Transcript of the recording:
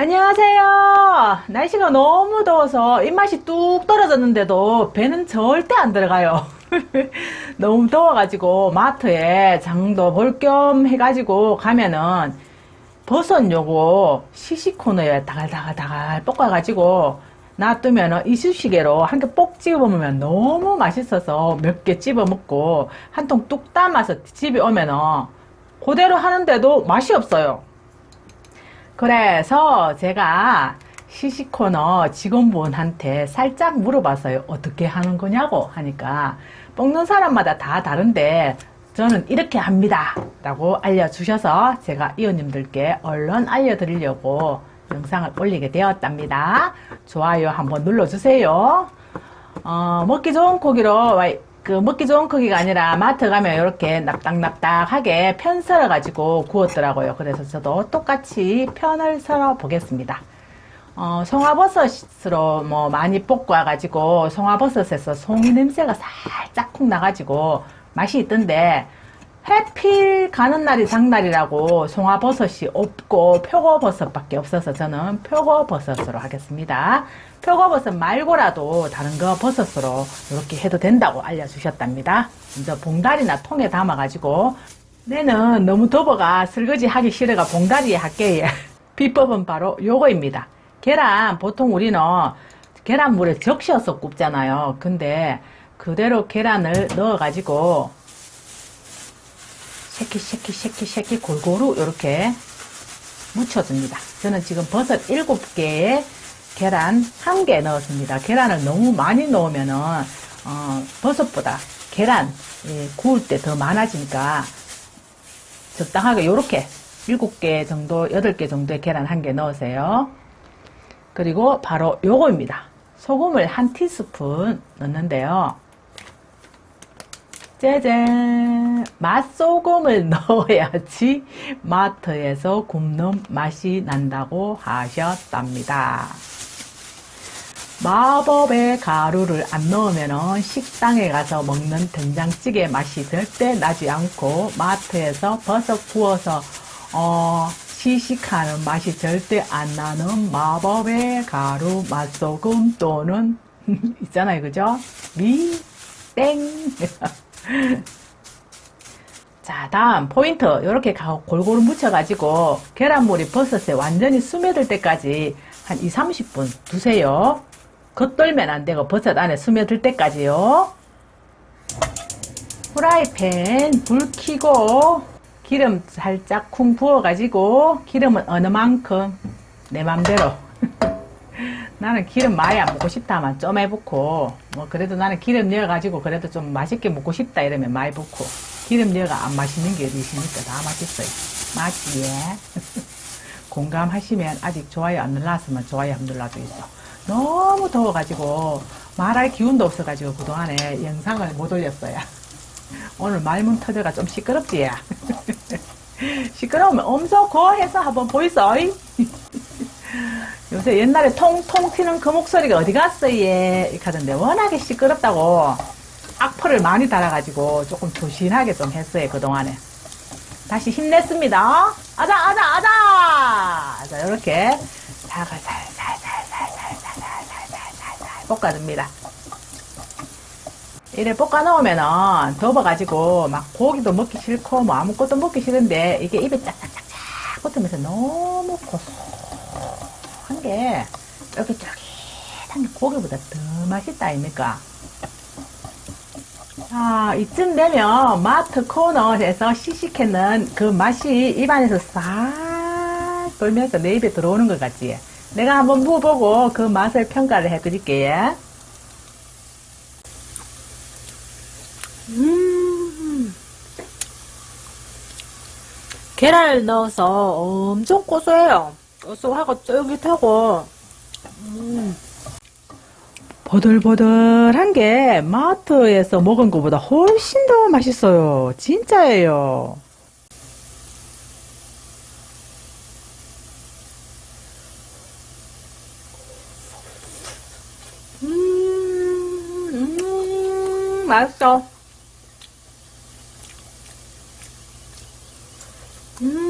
안녕하세요. 날씨가 너무 더워서 입맛이 뚝 떨어졌는데도 배는 절대 안 들어가요. 너무 더워가지고 마트에 장도 볼 겸 해가지고 가면은 버섯 요거 시시코너에 다갈다갈다갈 볶아가지고 놔두면은 이쑤시개로 한 개 뽁 찍어 먹으면 너무 맛있어서 몇 개 집어 먹고 한 통 뚝 담아서 집에 오면은 그대로 하는데도 맛이 없어요. 그래서 제가 시시코너 직원분한테 살짝 물어봤어요. 어떻게 하는 거냐고 하니까 먹는 사람마다 다 다른데 저는 이렇게 합니다. 라고 알려주셔서 제가 이웃님들께 얼른 알려드리려고 영상을 올리게 되었답니다. 좋아요 한번 눌러주세요. 어, 먹기 좋은 고기로 와- 그 먹기 좋은 크기가 아니라 마트 가면 이렇게 납작납작하게 편 썰어 가지고 구웠더라고요. 그래서 저도 똑같이 편을 썰어 보겠습니다. 어, 송화버섯으로 뭐 많이 볶아 가지고 송화버섯에서 송이 냄새가 살짝 쿵 나가지고 맛이 있던데 해필 가는 날이 장날이라고 송화버섯이 없고 표고버섯밖에 없어서 저는 표고버섯으로 하겠습니다. 표고버섯 말고라도 다른 거 버섯으로 이렇게 해도 된다고 알려주셨답니다. 이제 봉다리나 통에 담아가지고 내는 너무 더워가 설거지 하기 싫어가 봉다리에 할게 비법은 바로 요거입니다. 계란 보통 우리는 계란물에 적셔서 굽잖아요. 근데 그대로 계란을 넣어가지고 쉐키 쉐키 쉐키 쉐키 골고루 이렇게 묻혀줍니다. 저는 지금 버섯 7개에 계란 1개 넣었습니다. 계란을 너무 많이 넣으면은 어, 버섯보다 계란 예, 구울 때 더 많아지니까 적당하게 이렇게 7개 정도, 8개 정도의 계란 1개 넣으세요. 그리고 바로 요거입니다. 소금을 한 티스푼 넣는데요. 짜잔! 맛소금을 넣어야지 마트에서 굽는 맛이 난다고 하셨답니다. 마법의 가루를 안 넣으면 식당에 가서 먹는 된장찌개 맛이 절대 나지 않고 마트에서 버섯 구워서 어, 시식하는 맛이 절대 안 나는 마법의 가루 맛소금 또는 있잖아요 그죠? 미, 땡. 자, 다음 포인트. 이렇게 골고루 묻혀가지고 계란물이 버섯에 완전히 스며들 때까지 한 2, 30분 두세요. 겉돌면 안 되고 버섯 안에 스며들 때까지요. 후라이팬 불 켜고 기름 살짝 쿵 부어가지고 기름은 어느 만큼 내 맘대로 나는 기름 많이 안 먹고 싶다 하면 좀 해붓고 뭐 그래도 나는 기름 넣어가지고 그래도 좀 맛있게 먹고 싶다 이러면 많이 붓고. 기름 넣어가 안 맛있는 게 어디 있습니까? 다 맛있어요. 맞지 예? 공감하시면 아직 좋아요 안 눌렀으면 좋아요 한번 눌러주있어 너무 더워가지고 말할 기운도 없어가지고 그동안에 영상을 못 올렸어요. 오늘 말문 터져가 좀 시끄럽지 야. 시끄러우면 엄서 고해서 한번 보이소 요새 옛날에 통통 튀는 그 목소리가 어디 갔어, 얘? 이렇게 하던데, 워낙에 시끄럽다고 악플을 많이 달아가지고 조금 조신하게 좀 했어요, 그동안에. 다시 힘냈습니다. 아자, 아자, 아자! 자, 이렇게 살살살살살살살살살살살 볶아줍니다. 이래 볶아 놓으면은 덮어가지고 막 고기도 먹기 싫고 뭐 아무것도 먹기 싫은데 이게 입에 짝짝짝짝 붙으면서 너무 고소 한 게 이렇게 쫄깃한 게 고기보다 더 맛있다 아닙니까? 자, 이쯤 되면 마트 코너에서 시식해는 그 맛이 입안에서 싹 돌면서 내 입에 들어오는 것 같지? 내가 한번 먹어보고 그 맛을 평가를 해드릴게요. 음. 계란을 넣어서 엄청 고소해요. 고소하고 쫄깃하고 음. 버들버들한 게 마트에서 먹은 것보다 훨씬 더 맛있어요. 진짜예요. 음, 음, 맛있어. 음.